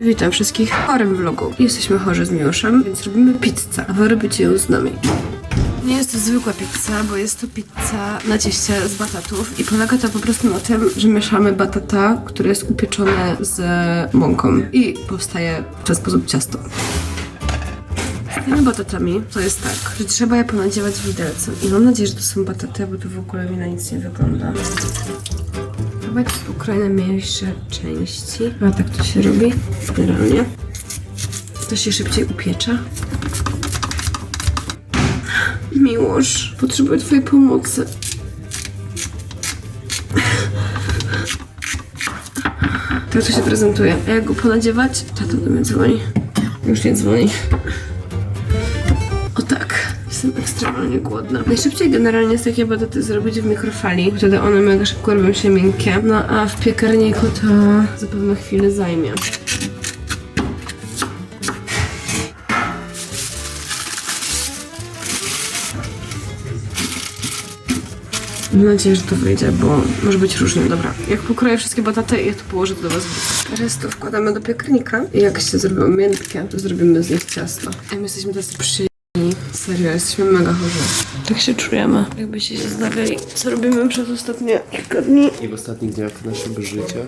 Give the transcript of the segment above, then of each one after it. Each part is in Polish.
Witam wszystkich w chorym vlogu. Jesteśmy chorzy z Miłoszem, więc robimy pizzę, a wy robicie ją z nami. Nie jest to zwykła pizza, bo jest to pizza na cieście z batatów i polega to po prostu na tym, że mieszamy batata, które jest upieczone z mąką i powstaje w ten sposób ciasto. Z tymi batatami to jest tak, że trzeba je ponadziewać widelcem i mam nadzieję, że to są bataty, bo to w ogóle mi na nic nie wygląda. Chyba pokrojone mniejsze części. A tak to się robi generalnie. To się szybciej upiecza. Miłosz, potrzebuję twojej pomocy. Tak to się prezentuje. A jak go ponadziewać? Tato do mnie dzwoni. Już nie dzwoni. Jestem ekstremalnie głodna. Najszybciej generalnie jest takie bataty zrobić w mikrofali. Wtedy one mega szybko robią się miękkie. No a w piekarniku to zapewne chwilę zajmie. Mam nadzieję, że to wyjdzie, bo może być różnie. Dobra, jak pokroję wszystkie bataty, ja to położę do was Teraz to wkładamy do piekarnika i jak się zrobią miękkie, to zrobimy z nich ciasto. A my jesteśmy tacy przyjemni. Serio, jesteśmy mega chorzy. Tak się czujemy. Jakbyście się zastanawiali, co robimy przez ostatnie kilka dni. I w ostatnich dniach naszego życia.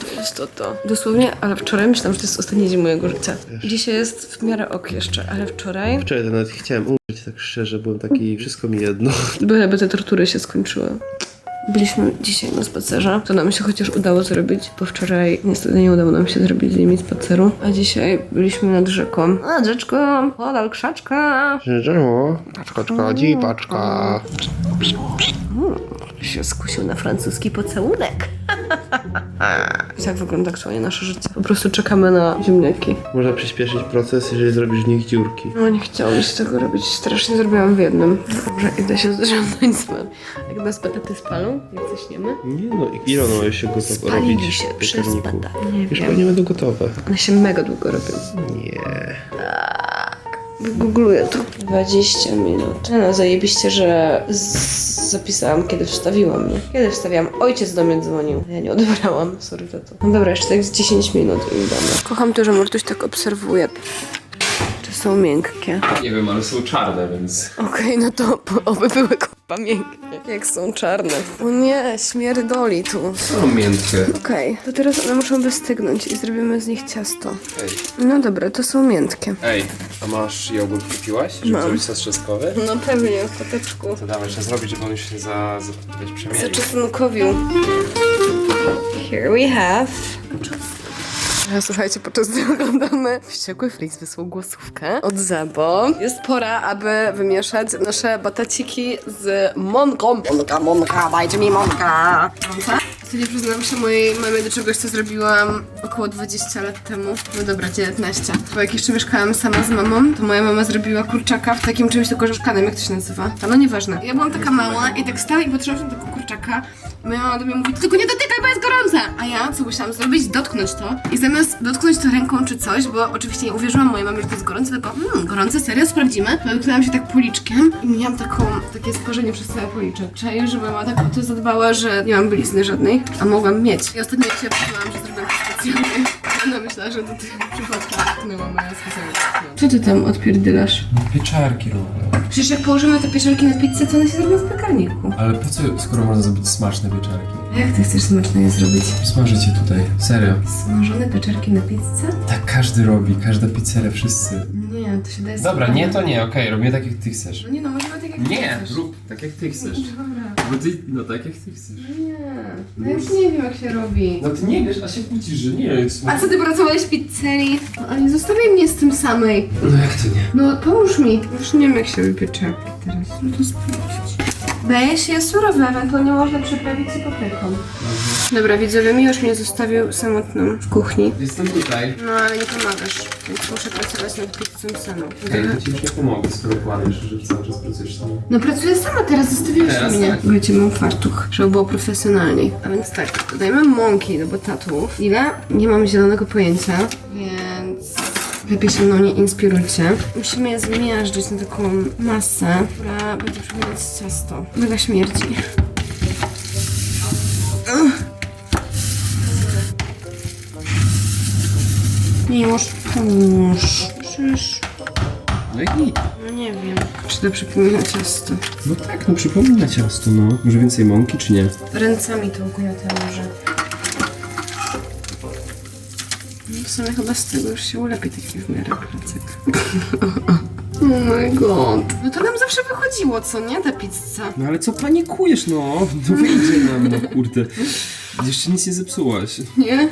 To jest to to. Dosłownie, ale wczoraj myślałam, że to jest ostatni dzień mojego życia. Dzisiaj jest w miarę ok jeszcze, ale wczoraj Wczoraj to nawet chciałem umrzeć tak szczerze, byłem taki, wszystko mi jedno. Byleby te tortury się skończyły. Byliśmy dzisiaj na spacerze. To nam się chociaż udało zrobić, bo wczoraj niestety nie udało nam się zrobić z nimi spaceru. A dzisiaj byliśmy nad rzeką. Nad rzeczką, podal krzaczka. Żeżeło, paczka, dzi, paczka. Się skusił na francuski pocałunek. tak wygląda aktualnie nasze życie. Po prostu czekamy na ziemniaki. Można przyspieszyć proces, jeżeli zrobisz w nich dziurki. No nie chciałam się tego robić. Strasznie zrobiłam w jednym. Dobrze, idę się zrządzać z wami. Jak nas bataty spalą, jak zaśniemy? Nie no, i ile one mają się gotowe Spalili robić się w przez piekarniku? Nie Już wiem. pewnie będą gotowe. One się mega długo robią. Nie. Googluję to. 20 minut. No zajebiście, że zapisałam, kiedy wstawiłam. Nie? Kiedy wstawiłam? Ojciec do mnie dzwonił. Ja nie odebrałam. Sorry za to. No dobra, jeszcze tak z 10 minut i damy. Kocham to, że Murtuś tak obserwuje. Są miękkie? Nie wiem, ale są czarne, więc. Okej, no to oby były kopa miękkie. Jak są czarne. O nie, śmierdoli tu. Są miętkie. Okej, to teraz one muszą wystygnąć i zrobimy z nich ciasto. Ej, No dobra, to są miętkie. ej, a masz jogurt kupiłaś, żeby Mam. zrobić sos trzustkowy? No pewnie, w koteczku. To dawaj, trzeba zrobić, żeby on się za, za wiesz, przemielił. Zaczesnkowił. Here we have. Słuchajcie, podczas gdy oglądamy Wściekły Fritz wysłał głosówkę od Zebo. Jest pora, aby wymieszać nasze bataciki z monką. Monka, monka, dajcie mi monka. Monka? Wtedy przyznam się mojej mamie do czegoś, co zrobiłam około 20 lat temu. No dobra, 19. Bo jak jeszcze mieszkałam sama z mamą, to moja mama zrobiła kurczaka w takim czymś tylko szklanym, jak to się nazywa? A no nieważne. Ja byłam taka mała i tak stała i patrzyłam na tego kurczaka. Moja mama do mnie mówi, "Ty tylko nie dotykaj, bo jest gorące! A ja, co musiałam zrobić? Dotknąć to. I zamiast dotknąć to ręką czy coś, bo oczywiście nie uwierzyłam mojej mamie, że to jest gorące, tylko hmm, gorące, serio, sprawdzimy. Dotknęłam się tak policzkiem i miałam taką, takie sparzenie przez cały policzek. Czaję, że mama tak o to zadbała, że nie mam blizny żadnej, a mogłam mieć. I ostatnio się przekonałam, że zrobiłam to specjalnie. Ona myślała, że do tego przypadku dotknęłam, a ja specjalnie dotknęłam. Co ty tam odpierdylasz? Pieczarki robię. Przecież jak położymy te pieczarki na pizzę, to one się zrobią w piekarniku. Ale po co, skoro można zrobić smaczne pieczarki? A jak ty chcesz smaczne je zrobić? Smażycie tutaj. Serio. Smażone pieczarki na pizzę? Tak każdy robi, każda pizzeria, wszyscy. Nie, to się daje Dobra, nie to nie, okej, robimy tak jak ty chcesz. No nie no, możemy tak jak Nie, chcesz. rób tak jak ty chcesz. Dobra. Bo ty, no tak jak ty chcesz. Nie, no ja już nie wiem jak się robi. No ty nie wiesz, a się kłócisz, że nie jest. A co ty pracowałeś w pizzerii? No, ale nie zostawiaj mnie z tym samej. No jak to nie? No pomóż mi. Już nie wiem jak się robi pieczarki teraz. No to sprawdź. Daje się surowe, ewentualnie można przyprawić z papryką. Dobra, widzowie, mi już mnie zostawił samotną w kuchni. Jestem tutaj. No ale nie pomagasz, więc muszę pracować nad pizzą samą. Ej, to ci już nie pomogę, skoro kłamiesz, że cały czas pracujesz sama. No pracuję sama teraz, zostawiłeś Teraz mnie. tak. Słuchajcie, mam fartuch, żeby było profesjonalniej. A więc tak, dodajemy mąki do batatów. Ile? Nie mam zielonego pojęcia, więc lepiej się mną nie inspirujcie. Musimy je zmiażdżyć na taką masę, która będzie przypominać ciasto. Mega śmierdzi. Ugh. Miłosz, pomóż. Przecież, No i no nie wiem. Czy to przypomina ciasto? No tak, no przypomina ciasto, no. Może więcej mąki, czy nie? Ręcami to ugniotę może. No w sumie chyba z tego już się ulepi taki w miarę placek. Oh my god. No to nam zawsze wychodziło, co nie? Ta pizza. No ale co panikujesz, no? No wyjdzie nam, no kurde. Jeszcze nic nie zepsułaś. Nie?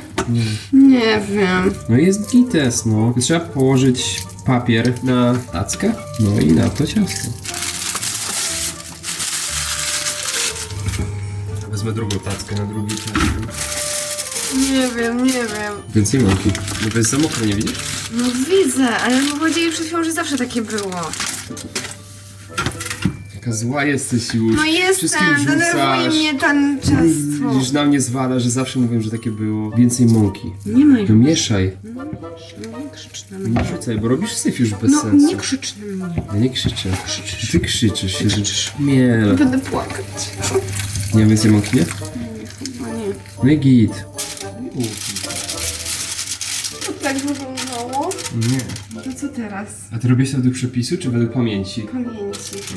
Nie. Wiem. No jest gites, no. Trzeba położyć papier na tackę, no i na to ciasto. Wezmę drugą tackę na drugi ciasto. Nie wiem, nie wiem. Więcej mąki. No to jest za mokro, nie widzisz? No widzę, ale no powiedzieli przed chwilą, że zawsze takie było. Jaka zła jesteś już. No jestem, denerwuje mnie ten ciasto. Już na mnie zwala, że zawsze mówię, że takie było. Więcej mąki. Nie ma już. No mieszaj. No nie krzycz na Nie mnie. rzucaj, bo robisz syf już bez No sensu. nie krzycz na mnie. Ja nie krzyczę. Krzyczysz. Ty krzyczysz. Ty krzyczysz. Miel. Będę płakać. Nie ma więcej mąki, nie? Nie, chyba nie. No i git. To tak wyglądało. Nie. Co teraz? A ty robisz to według przepisu, czy według pamięci? Pamięci.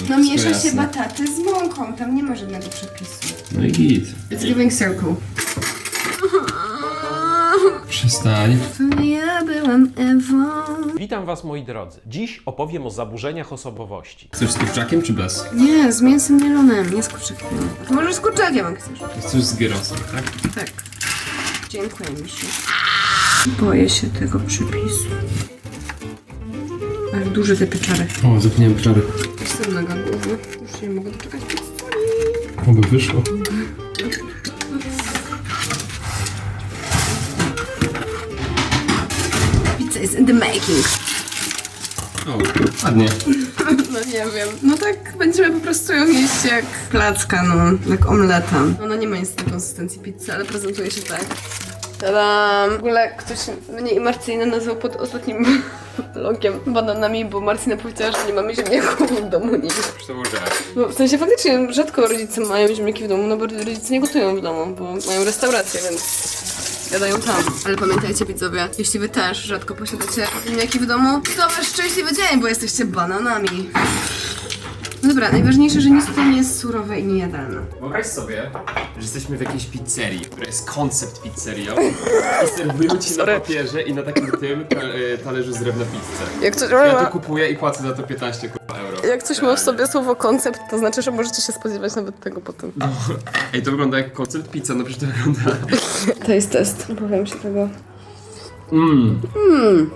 No, No miesza jasne. się bataty z mąką, tam nie ma żadnego przepisu. No i git. It's giving circle. Przestań. Ja byłam Ewą. Witam Was moi drodzy. Dziś opowiem o zaburzeniach osobowości. Chcesz z kurczakiem, czy bez? Nie, z mięsem mielonym, nie z kurczakiem. To może z kurczakiem, jak chcesz. Chcesz z gierosem, tak? Tak. Dziękuję mi się. Boję się tego przepisu. Ale duże te pieczary. O, zapomniałem pieczary. Jestem mega głodna. Już nie mogę doczekać pizzy. Oby wyszło. Pizza is in the making. O, ładnie. No nie wiem. No tak będziemy po prostu ją jeść jak placka, no. Jak omleta. Ona nie ma nic na konsystencji pizzy, ale prezentuje się tak. Tadam! W ogóle ktoś mnie i Marcinę nazwał pod ostatnim vlogiem bananami, bo Marcina powiedziała, że nie mamy ziemniaków w domu nigdy. No, w sensie faktycznie rzadko rodzice mają ziemniaki w domu, no bo rodzice nie gotują w domu, bo mają restaurację, więc jadają tam. Ale pamiętajcie widzowie, jeśli wy też rzadko posiadacie ziemniaki w domu, to wasz szczęśliwy dzień, bo jesteście bananami. No dobra, najważniejsze, że nic tutaj nie jest surowe i niejadalne. Wyobraź sobie, że jesteśmy w jakiejś pizzerii, która jest koncept pizzerią i serwują ci na papierze i na takim tym ta, e, talerzu z drewna pizzę. Jak coś, Ja to kupuję i płacę za to 15 kurwa, euro. jak coś ma w sobie słowo koncept, to znaczy, że możecie się spodziewać nawet tego potem. Ej, to wygląda jak koncept pizza, no przecież to wygląda... To jest test. Powiem się tego. Mmm,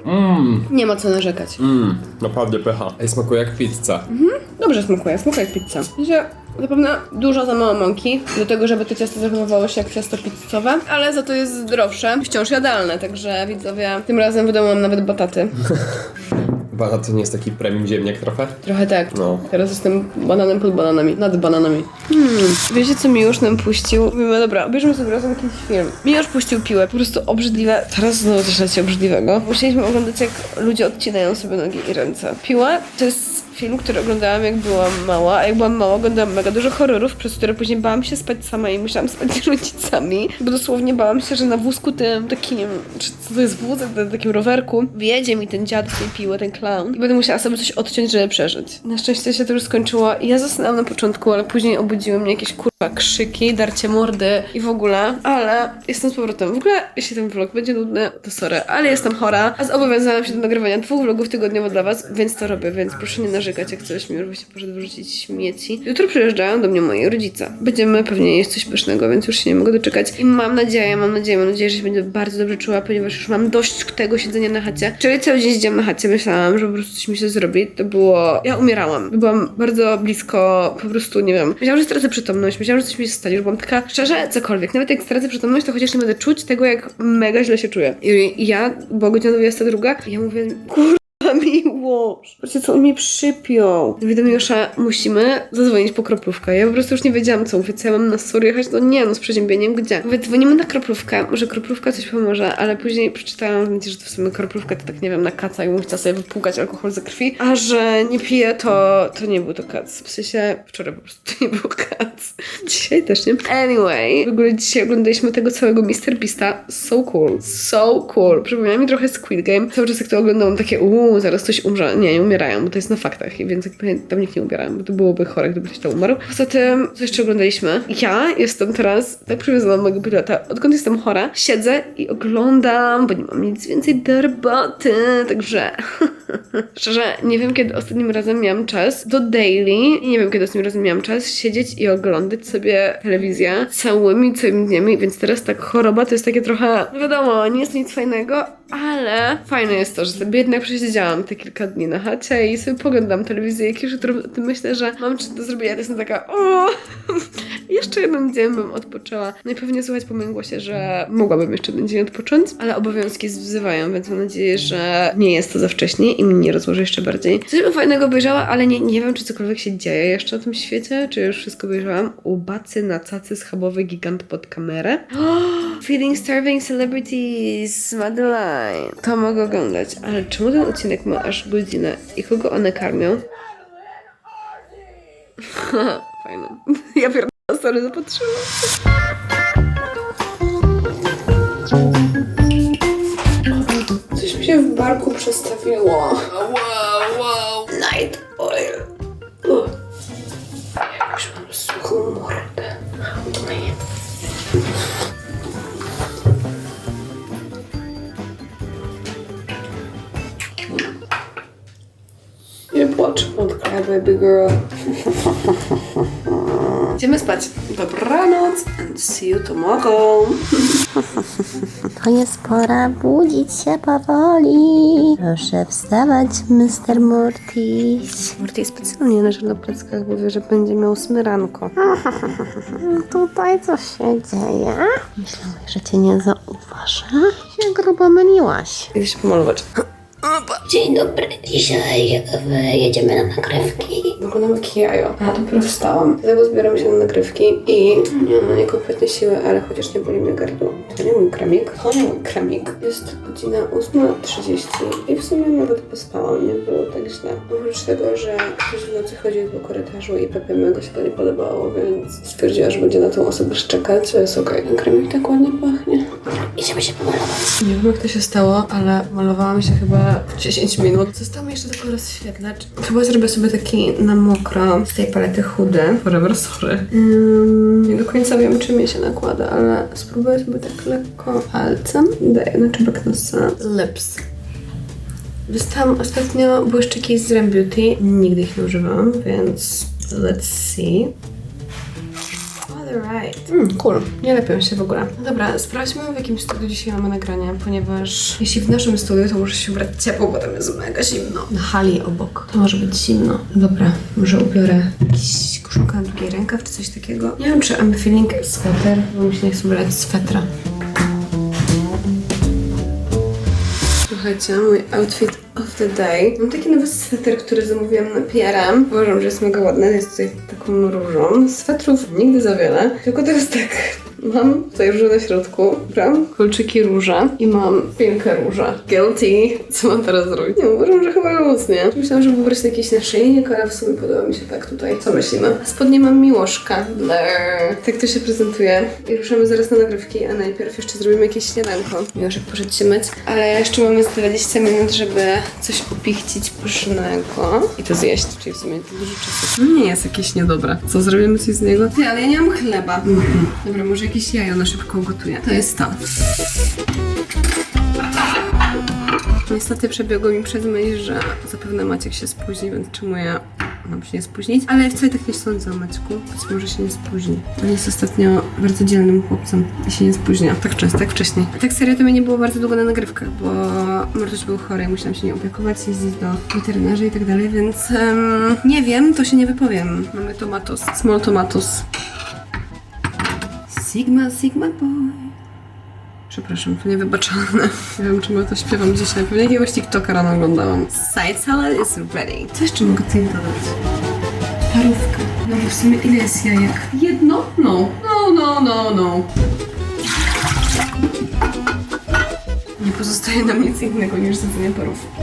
mmm, Nie ma co narzekać. mmm, naprawdę pycha. Ej, smakuje jak pizza. Dobrze smakuje, smakuje jak pizza. Że zapewne dużo za mało mąki do tego, żeby to ciasto zachowywało się jak ciasto pizzowe, ale za to jest zdrowsze, wciąż jadalne, także widzowie, tym razem w domu mam nawet bataty. Bana to nie jest taki premium ziemniak trochę? Trochę tak. No. Teraz jestem bananem pod bananami, nad bananami. Hmm, wiecie co Miłosz nam puścił? Mówimy, dobra, obejrzymy sobie razem jakiś film. Miłosz puścił piłę, po prostu obrzydliwe. Teraz znowu coś leci obrzydliwego. Musieliśmy oglądać jak ludzie odcinają sobie nogi i ręce. Piła to jest film, który oglądałam jak byłam mała, a jak byłam mała oglądałam mega dużo horrorów, przez które później bałam się spać sama i musiałam spać z rodzicami, bo dosłownie bałam się, że na wózku tym takim, czy co to jest wózek, na takim rowerku, wjedzie mi ten dziad z tej piły, ten clown. I będę musiała sobie coś odciąć, żeby przeżyć. Na szczęście się to już skończyło. Ja zasnęłam na początku, ale później obudziły mnie jakieś kurwa krzyki, darcie mordy i w ogóle, ale jestem z powrotem. W ogóle, jeśli ten vlog będzie nudny, to sorry, ale jestem chora, a zobowiązałam się do nagrywania dwóch vlogów tygodniowo dla was, więc to robię, więc proszę nie narzekać, jak coś mi już właśnie poszedł wyrzucić śmieci. Jutro przyjeżdżają do mnie moi rodzice. Będziemy pewnie jeść coś pysznego, więc już się nie mogę doczekać i mam nadzieję, mam nadzieję, mam nadzieję, że się będę bardzo dobrze czuła, ponieważ już mam dość tego siedzenia na chacie. Wczoraj cały dzień siedziałam na chacie, myślałam, że po prostu coś mi się zrobi. To było... Ja umierałam. Byłam bardzo blisko, po prostu, nie wiem. Myślałam, że stracę przytomność, myślałam, że coś mi się stanie, byłam taka, szczerze, cokolwiek. Nawet jak stracę przytomność, to chociaż nie będę czuć tego, jak mega źle się czuję. I, ja, była godzina 22 i ja mówię, kur... Jaka miłość. Co on mi przypiął. Miłosza, musimy zadzwonić po kroplówkę. Ja po prostu już nie wiedziałam, co mówię. Co ja mam na story jechać? No nie, no z przeziębieniem, gdzie? Mówię, dzwonimy na kroplówkę. Może kroplówka coś pomoże, ale później przeczytałam że to w sumie kroplówka to tak, nie wiem, na kaca i bym chciała sobie wypłukać alkohol ze krwi. A że nie piję, to, to nie był to kac. W sensie, wczoraj po prostu to nie był kac. Dzisiaj też nie. Anyway, w ogóle dzisiaj oglądaliśmy tego całego Mr. Beasta. So cool. So cool. Przypomina mi trochę Squid Game. Cały czas jak to oglądam, takie uuu, zaraz ktoś umrze. Nie, nie umierają, bo to jest na faktach. Więc jakby tam nikt nie umierają, bo to byłoby chore, gdyby ktoś tam umarł. Poza tym, co jeszcze oglądaliśmy? Ja jestem teraz tak przywiązana do mojego pilota. Odkąd jestem chora, siedzę i oglądam, bo nie mam nic więcej do roboty. Także szczerze, nie wiem kiedy ostatnim razem miałam czas do daily nie wiem kiedy ostatnim razem miałam czas siedzieć i oglądać sobie telewizję całymi, całymi dniami, więc teraz tak choroba to jest takie trochę, no wiadomo, nie jest nic fajnego, ale fajne jest to, że sobie jednak przesiedziałam te kilka dni na chacie i sobie poglądam telewizję, jak już jutro myślę, że mam coś do zrobienia, to jestem taka o, jeszcze jeden dzień bym odpoczęła. No i pewnie słuchać po moim głosie, że mogłabym jeszcze jeden dzień odpocząć, ale obowiązki wzywają, więc mam nadzieję, że nie jest to za wcześnie i mnie nie rozłoży jeszcze bardziej. Coś bym fajnego obejrzała, ale nie, nie wiem, czy cokolwiek się dzieje jeszcze na tym świecie, czy już wszystko obejrzałam. U bacy na cacy schabowy gigant pod kamerę. Feeding Starving Celebrities Madeline. To mogę oglądać, ale czemu ten odcinek ma aż godzinę i kogo one karmią? Fajne. Ja pierdolę, sorry, zapatrzyłam. Coś mi się w barku przestawiło. Wow, wow. Night oil. Odklej, baby girl. Idziemy spać. Dobranoc and see you tomorrow. To jest pora budzić się powoli. Proszę wstawać, Mr. Mortis. Morty specjalnie leży na pleckach, bo wie, że będzie miał smyranko. Tutaj coś się dzieje. Myślałeś, że cię nie zauważę? Się grubo myliłaś. Idę się pomalować. Dzień dobry. Dzisiaj e, jedziemy na nagrywki. Wyglądam jak jajo. A dopiero wstałam. Dlatego zbieram się na nagrywki i nie mam kompletnie siły, ale chociaż nie boli mnie gardło. To nie mój kramik. To nie mój kramik. Jest godzina 8.30 i w sumie nawet pospałam. Nie było tak źle. Oprócz tego, że ktoś w nocy chodził po korytarzu i Pepie mego się to nie podobało, więc stwierdziła, że będzie na tą osobę szczekać, co jest okej. Ten kramik tak ładnie pachnie. Idziemy się pomalować. Nie wiem jak to się stało, ale malowałam się chyba w 10 minut. Został mi jeszcze tylko rozświetlacz. Chyba zrobię sobie taki na mokro z tej palety chudy. Forever sorry. Ym, nie do końca wiem czym je się nakłada, ale spróbuję sobie tak lekko palcem. Daję na czubek nosa. Lips. Dostałam ostatnio błyszczyki z Rem Beauty. Nigdy ich nie używałam, więc let's see. Alright. Mm, cool. Nie lepią się w ogóle. Dobra, sprawdźmy w jakim studiu dzisiaj mamy nagranie, ponieważ jeśli w naszym studiu, to muszę się ubrać ciepło, bo tam jest mega zimno. Na hali obok. To może być zimno. Dobra, może ubiorę jakiś koszulkę na drugiej rękaw, czy coś takiego. Nie wiem, czy I'm feeling sweater, bo mi się nie chce ubrać swetra. Słuchajcie, mój outfit of the day. Mam taki nowy sweter, który zamówiłam na PRM. Uważam, że jest mega ładny. Jest tutaj taką różą. Swetrów nigdy za wiele. Tylko teraz tak. Mam tutaj różę na środku, dobra? Kolczyki róża i mam pinkę róża. Guilty. Co mam teraz zrobić? Nie, uważam, że chyba luz, nie? Myślałam, żeby wybrać jakiś naszyjnik, ale w sumie podoba mi się tak tutaj. Co myślimy? Spodnie mam miłoszka. Tak to się prezentuje. I ruszamy zaraz na nagrywki, a najpierw jeszcze zrobimy jakieś śniadanko. Miłoszek poszedł się myć, ale jeszcze mamy z 20 minut, żeby coś upichcić pysznego i to zjeść, czyli w sumie to dużo czasu. No nie jest jakieś niedobre. Co, zrobimy coś z niego? Ty, ale ja nie mam chleba. Dobra, może jakieś jajo na szybko ugotuję. To jest to. Niestety przebiegło mi przez myśl, że zapewne Maciek się spóźni, więc czemu ja mam się nie spóźnić? Ale wcale tak nie sądzę o Maćku. Być może się nie spóźni. On jest ostatnio bardzo dzielnym chłopcem i się nie spóźnia. Tak często, tak wcześniej. A tak serio to mnie nie było bardzo długo na nagrywkach, bo Mortuś był chory i musiałam się nie opiekować, jeździć do weterynarza i tak dalej, więc em, nie wiem, to się nie wypowiem. Mamy tomatos, small tomatos. Sigma, Sigma boy. Przepraszam, to niewybaczalne. Nie wiem, czemu ja to śpiewam dzisiaj. Pewnie jakiegoś TikToka rano oglądałam. Side salad is ready. Co jeszcze mogę tutaj dodać? Parówka. No bo w sumie ile jest jajek? Jedno? No. No, no, no, no. Nie pozostaje nam nic innego niż zjedzenie parówki.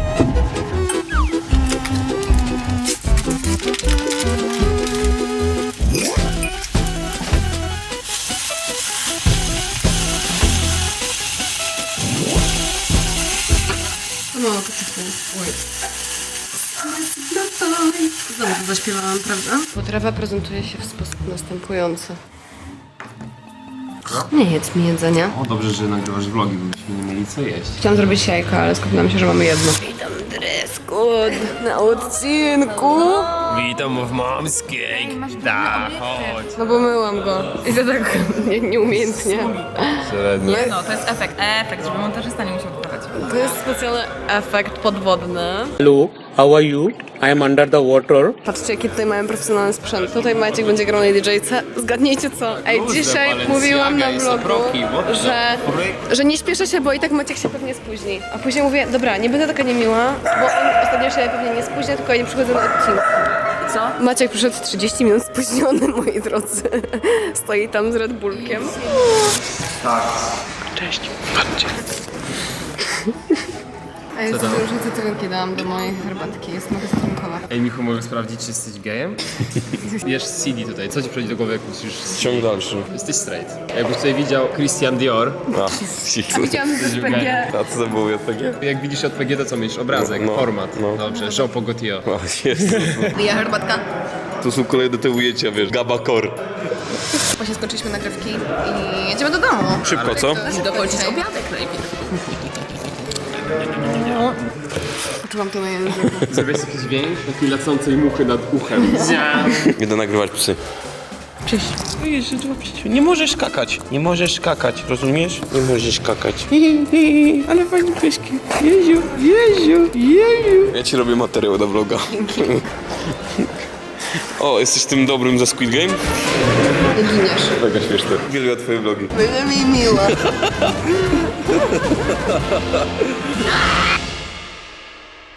No, to typu. Oj. Znowu to zaśpiewałam, prawda? Potrawa prezentuje się w sposób następujący. Nie jedz mi jedzenia. O, dobrze, że nagrywasz vlogi, bo byśmy nie mieli co jeść. Chciałam zrobić jajka, ale skupiłam się, że mamy jedno. Witam Dreskut na odcinku. Witam w Momskiej. Da, chodź. No bo myłam go. I to tak nie, nieumiejętnie. Średnio. No, to jest efekt, efekt, żeby montażysta nie musiał dodawać. To jest specjalny efekt podwodny. Hello, how are you? I am under the water. Patrzcie, jaki tutaj mamy profesjonalny sprzęt. Tutaj Maciek będzie grał na DJ-ce. Zgadnijcie co? Ej, Kurde, dzisiaj Balenciaga mówiłam na i vlogu, Saproki, what the że, że nie śpieszę się, bo i tak Maciek się pewnie spóźni. A później mówię, dobra, nie będę taka niemiła, bo on ostatnio się pewnie nie spóźnia, tylko ja nie przychodzę na odcinek. Co? Maciek przyszedł 30 minut spóźniony, moi drodzy. Stoi tam z Red Bullkiem. A jest dużo cytrynki dałam do mojej herbatki, jest mogę cytrynkowa. Ej, Michu, mogę sprawdzić, czy jesteś gejem? Wiesz CD tutaj, co ci przychodzi do głowy, jak musisz... Ciąg dalszy. Jesteś straight. Jakbyś tutaj widział Christian Dior, A, cicho. Widziałam z PG. A co to było JPG? jak widzisz JPG, to co myślisz? Obrazek, No, format. no. Dobrze, Jean Pogotio. A, jest. Ja herbatka. Tu są kolejne te ujęcia, wiesz, Gabakor. Właśnie skończyliśmy nagrywki i jedziemy do domu. Szybko, co? Dokończyć obiadek najpierw. Poczułam to na języku. Zrobiłeś jakiś dźwięk takiej lecącej muchy nad uchem. Idę nagrywać psy. Cześć. Jezu, zobaczcie. Nie możesz skakać. Nie możesz skakać, rozumiesz? Nie możesz skakać. Hi, hi, hi, Ale fajnie pieski. Jeziu, Jeziu, Jeziu. Ja ci robię materiał do vloga. O, jesteś tym dobrym ze Squid Game? Nie giniesz. Mega śmieszne. Uwielbiam twoje vlogi. Będzie mi miło. Ah!